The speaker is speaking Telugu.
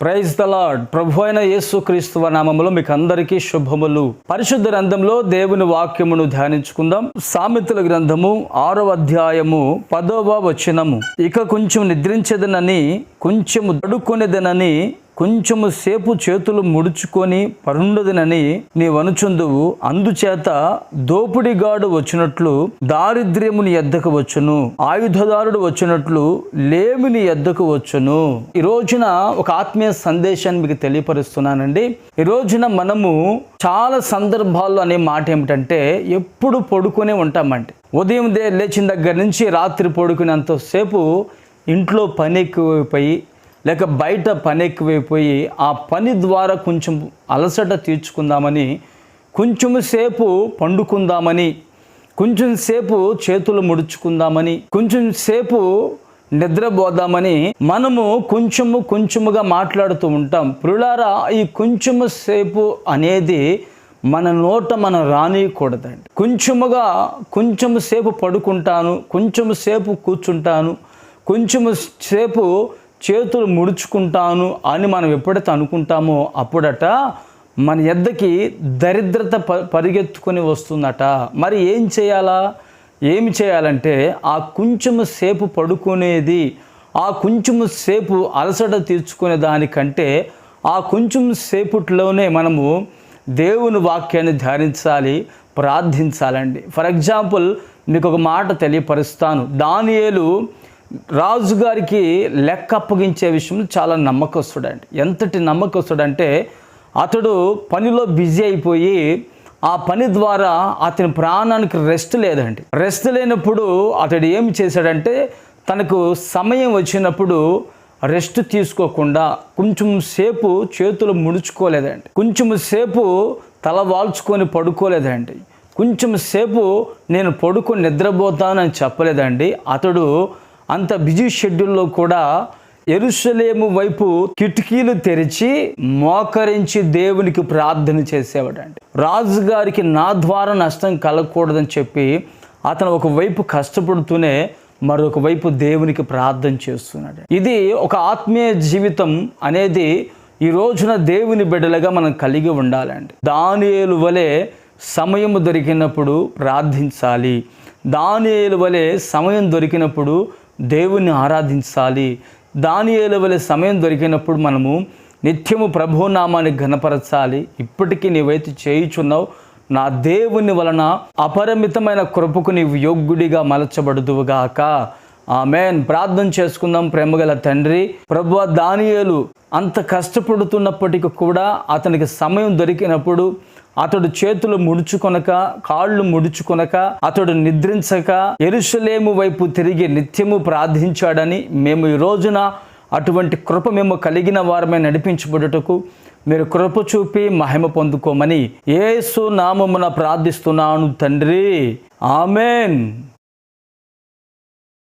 Praise the lord. ప్రభు అయిన యేసుక్రీస్తువ నామములో మీకు అందరికీ శుభములు. పరిశుద్ధ గ్రంథంలో దేవుని వాక్యమును ధ్యానించుకుందాం. సామెతల గ్రంథము ఆరో అధ్యాయము పదవ వచనము. ఇక కొంచెం నిద్రించదనని కొంచెము దడుకునేదనని కొంచెము సేపు చేతులు ముడుచుకొని పరుండదునని నీ వనుచుందువు అందుచేత దోపిడిగాడు వచ్చినట్లు దారిద్ర్యముని ఎద్దకు వచ్చును. ఆయుధదారుడు వచ్చినట్లు లేమిని ఎద్దకు వచ్చును. ఈ రోజున ఒక ఆత్మీయ సందేశాన్ని మీకు తెలియపరుస్తున్నానండి. ఈ రోజున మనము చాలా సందర్భాల్లో అనే మాట ఏమిటంటే ఎప్పుడు పడుకునే ఉంటామండి. ఉదయం దే లేచిన దగ్గర నుంచి రాత్రి పడుకునేంతసేపు ఇంట్లో పని ఎక్కువైపోయి లేక బయట పని ఎక్కువైపోయి ఆ పని ద్వారా కొంచెం అలసట తీర్చుకుందామని కొంచెం సేపు పండుకుందామని కొంచెం సేపు చేతులు ముడుచుకుందామని కొంచెం సేపు నిద్రపోదామని మనము కొంచెము కొంచెముగా మాట్లాడుతూ ఉంటాం. పురులారా ఈ కొంచెము సేపు అనేది మన నోట మనం రానియకూడదండి. కొంచెముగా కొంచెము సేపు పడుకుంటాను కొంచెము సేపు కూర్చుంటాను కొంచెము సేపు చేతులు ముడుచుకుంటాను అని మనం ఎప్పుడైతే అనుకుంటామో అప్పుడట మన ఎద్దకి దరిద్రత ప పరిగెత్తుకొని వస్తుందట. మరి ఏం చేయాలా? ఏమి చేయాలంటే ఆ కొంచెము సేపు పడుకునేది ఆ కొంచెము సేపు అలసట తీర్చుకునే దానికంటే ఆ కొంచెం సేపుట్లోనే మనము దేవుని వాక్యాన్ని ధ్యానించాలి ప్రార్థించాలండి. ఫర్ ఎగ్జాంపుల్ మీకు ఒక మాట తెలియపరుస్తాను. దానియేలు రాజుగారికి లెక్క అప్పగించే విషయంలో చాలా నమ్మకస్తుడండి ఎంతటి నమ్మకస్తుడంటే అతడు పనిలో బిజీ అయిపోయి ఆ పని ద్వారా అతని ప్రాణానికి రెస్ట్ లేదండి రెస్ట్ లేనప్పుడు అతడు ఏమి చేశాడంటే తనకు సమయం వచ్చినప్పుడు రెస్ట్ తీసుకోకుండా కొంచెం సేపు చేతులు ముడుచుకోలేదండి కొంచెం సేపు తల వాల్చుకొని పడుకోలేదండి కొంచెం సేపు నేను పడుకొని నిద్రపోతానని చెప్పలేదండి. అతడు అంత బిజీ షెడ్యూల్లో కూడా ఎరుసలేము వైపు కిటికీలు తెరిచి మోకరించి దేవునికి ప్రార్థన చేసేవాడండి. రాజుగారికి నా ద్వారా నష్టం కలగకూడదని చెప్పి అతను ఒకవైపు కష్టపడుతూనే మరొక వైపు దేవునికి ప్రార్థన చేస్తున్నాడు. ఇది ఒక ఆత్మీయ జీవితం అనేది ఈ రోజున దేవుని బిడ్డలుగా మనం కలిగి ఉండాలండి. దానియేలు వలె సమయం దొరికినప్పుడు ప్రార్థించాలి. దానియేలు వలె సమయం దొరికినప్పుడు దేవుణ్ణి ఆరాధించాలి. దాని వలె సమయం దొరికినప్పుడు మనము నిత్యము ప్రభునామాన్ని ఘనపరచాలి. ఇప్పటికీ నీవైతే చేయుచున్నావు. నా దేవుని వలన అపరిమితమైన కృపకు నీవు యోగ్యుడిగా మలచబడుదువుగాక ఆమెన్. ప్రార్థన చేసుకుందాం ప్రేమగల తండ్రి. ప్రభు దానియేలు అంత కష్టపడుతున్నప్పటికీ కూడా అతనికి సమయం దొరికినప్పుడు అతడు చేతులు ముడుచుకొనక కాళ్ళు ముడుచుకొనక అతడు నిద్రించక ఎరుసలేము వైపు తిరిగి నిత్యము ప్రార్థించాడని మేము ఈ రోజున అటువంటి కృప మేము కలిగిన వారమే నడిపించబడుటకు మీరు కృప చూపి మహిమ పొందుకోమని ఏసు నామమున ప్రార్థిస్తున్నాను తండ్రి. ఆమెన్.